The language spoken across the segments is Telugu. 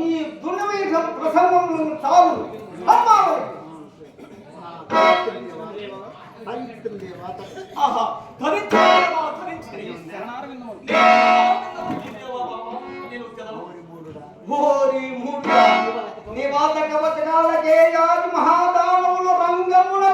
ఈ దుర్వీఠ ప్రసంగంలో చాలు. ఆహా ధరించేవా ఓరి మూడా నివాత కవచనాలకే జాతి మహాదానముల రంగమున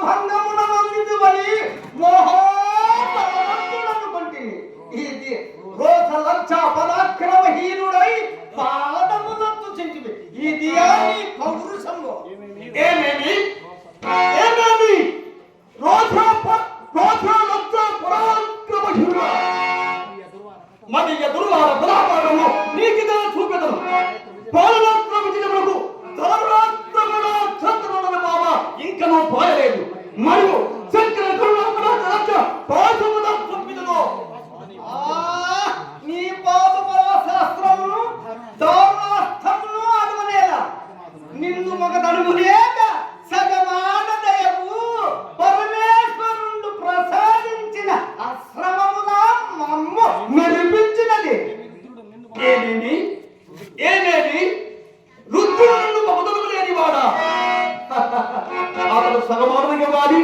ಆತನ ಸನ್ಮಾನಕ್ಕೆ ಮಾಡಿ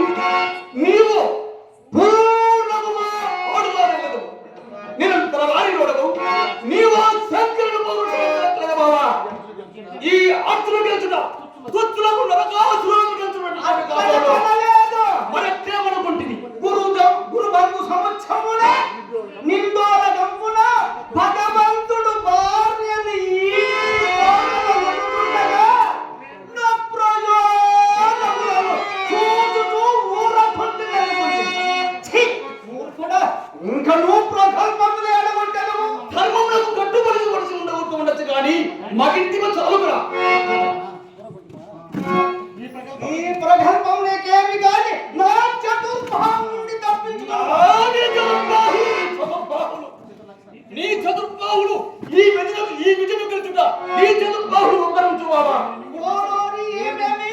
ನೀವು ಪೂರ್ಣ ನಿರಂತರವಾಗಿ ನೋಡಲು ನೀವು నువ్వు ప్రకల్పములు ఏడగొట్టెను. ధర్మములకు కట్టుబడి వలసి ఉండవచ్చు ఉండొచ్చు కానీ మగింటిమ చాలుకురా ఈ ప్రగల్భం నీకేమి కాని నా చతుర్భావం నుండి తప్పించుకో నీ చతుర్బాహులు ఈ విజయం ఈ విజయం గెలుచుట. నీ చతుర్బాహులు ఉపరించువావా ఓరోరి ఏమేమి?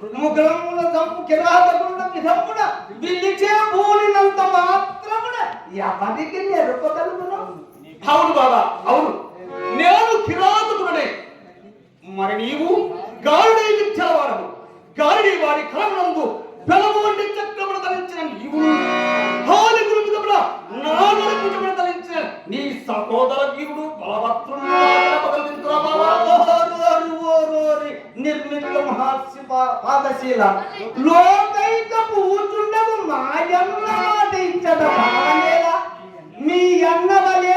మృగముల దమ్ము కిరాతకుండ విధమున విలిచే పూలినంత మాత్రమున ఎవరికి నెరుపగలుగును? అవును బాబా అవును. నేను కిరాతకుడనే. మరి నీవు గారుడి విద్యావాడము గారుడి వారి కలమునందు బలము వంటి చక్రమును ధరించిన నీవు హాని గురుమిదమున నా నరకుటమును ధరించిన నీ సహోదర వీరుడు ఓరోరి నిర్మిత మహాస్య పా- పాదశీల. లోకైకపు ఊచుండవు మాయన్నాదించద మీ అన్నవలే